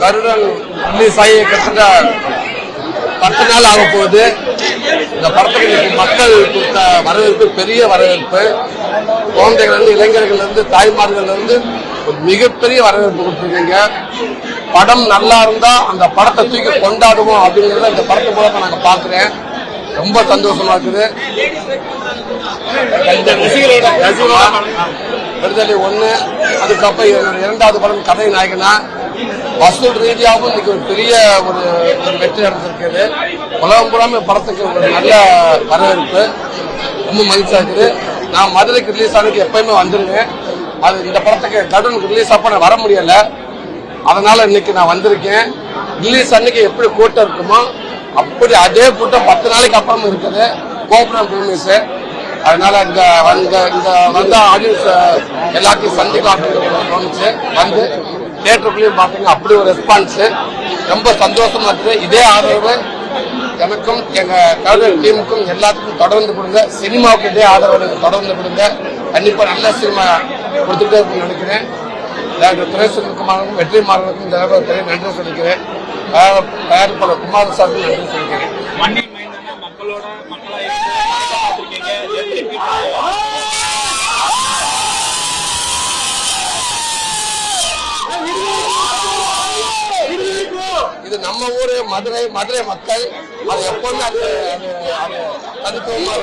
கருடன் உள்ளி சாயை கிட்டத்தட்ட பத்து நாள் ஆக போகுது. இந்த படத்துக்கு மக்கள் கொடுத்த வரவேற்பு பெரிய வரவேற்பு. குழந்தைகள் இருந்து இளைஞர்கள் இருந்து தாய்மார்கள் இருந்து ஒரு மிகப்பெரிய வரவேற்பு கொடுத்துருக்கீங்க. படம் நல்லா இருந்தா அந்த படத்தை தூக்கி கொண்டாடுவோம் அப்படிங்கறத இந்த படத்தை மூலமா நாங்க பாக்குறேன் ரொம்ப சந்தோஷமா இருக்குது. விடுதலை ஒண்ணு அதுக்கப்புறம் இரண்டாவது படம் கதை நாயகனா. வசூல் ரீதியாகவும் இன்னைக்கு ஒரு பெரிய ஒரு ஒரு வெற்றி அடைஞ்சிருக்குது உலகம் பூராம படத்துக்கு ஒரு நல்ல வரவேற்பு. ரொம்ப மகிழ்ச்சியா இருக்குது. நான் மதுரைக்கு ரிலீஸ் ஆனதுக்கு எப்பயுமே வந்துருவேன். அது இந்த படத்துக்கு கடுனுக்கு ரிலீஸ் அப்ப நான் வர முடியல. அதனால இன்னைக்கு நான் வந்திருக்கேன். ரிலீஸ் அன்னைக்கு எப்படி கூட்டம் இருக்குமோ அப்படி அதே கூட்டம் பத்து நாளைக்கு அப்புறம் இருக்குது. கோபுரம் பிலிமிஸ் அதனால இந்த வந்த இந்த வந்த ஆடியன்ஸ் எல்லாத்தையும் சந்திக்கலாம் அப்படின்னு தோணுச்சு. வந்து தியேட்டருக்குள்ளேயும் பார்த்தீங்கன்னா அப்படி ஒரு ரெஸ்பான்ஸ் ரொம்ப சந்தோஷமா இருக்குது இதே ஆதரவு எனக்கும் எங்க கலைஞர் டீமுக்கும் எல்லாத்துக்கும் தொடர்ந்து கொடுங்க. சினிமாவுக்கு இதே ஆதரவு எனக்கு தொடர்ந்து கொடுங்க. கண்டிப்பா நல்ல சினிமா கொடுத்துட்டே இருக்கும்னு நினைக்கிறேன். டாக்டர் வெற்றி மாறுவதும் இந்த நேரத்தில் நன்றி சொல்லிக்கிறேன். தயாரிப்பாளர் குமாரசாமி நன்றி சொல்லிக்கிறேன். மக்களோட மக்களா இது நம்ம ஊரு மதுரை மதுரை மக்கள் அது எப்பவுமே அது தனித்துவமா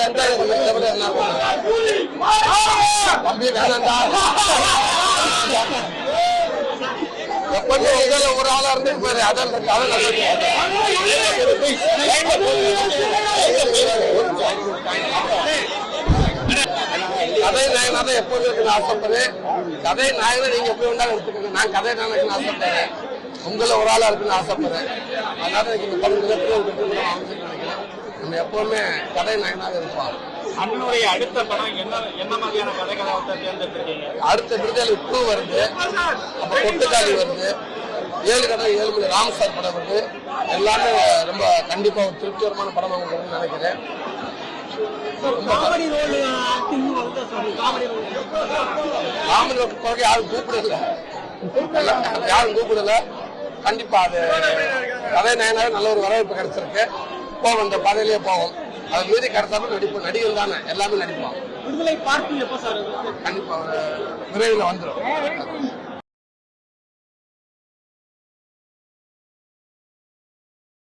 என்ன தம்பி வேணாண்டா. எப்பவுமே உங்களை ஒரு ஆளா இருந்து பாரு அதான் அதான் கதை நாயனா தான் எப்பவுமே இருக்குன்னு ஆசைப்படுறேன். கதை நாயனா நீங்க எப்படி வேணாலும் எடுத்துக்கோங்க. நான் கதை நாயகன் ஆசைப்படுறேன். உங்களை ஒரு ஆளா இருக்குன்னு ஆசைப்படுறேன். அதனால எனக்கு இந்த படம் மிகப்பெரிய ஒரு நினைக்கிறேன் நம்ம எப்பவுமே கதை நாயனாக இருப்பான் அண்ணனுடைய அடுத்த படம் என்ன என்ன மாதிரியான கதைகளை தேர்ந்தெடுத்திருக்கீங்க? அடுத்த விடுதலை டூ வருது. அப்ப கொட்டுக்காளி வருது. ஏழு கடை ஏழு மணி ராமசார் படம் வருது. எல்லாமே ரொம்ப கண்டிப்பா ஒரு திருப்திகரமான படம் அவங்க நினைக்கிறேன். காமெடி குறைக்க யாரும் கூப்பிடல. யாரும் கூப்பிடல. கண்டிப்பா அது கதை நயனாவே நல்ல ஒரு வரவேற்பு கிடைச்சிருக்கு. போவோம் இந்த பாதையிலேயே போவோம். அது மீறி கிடைச்சாலும் நடிப்பு நடிகர் தானே. எல்லாமே நடிப்போம் விடுதலை பார்ட்டி எப்போ சார்? கண்டிப்பா ஒரு விரைவில் வந்துடும்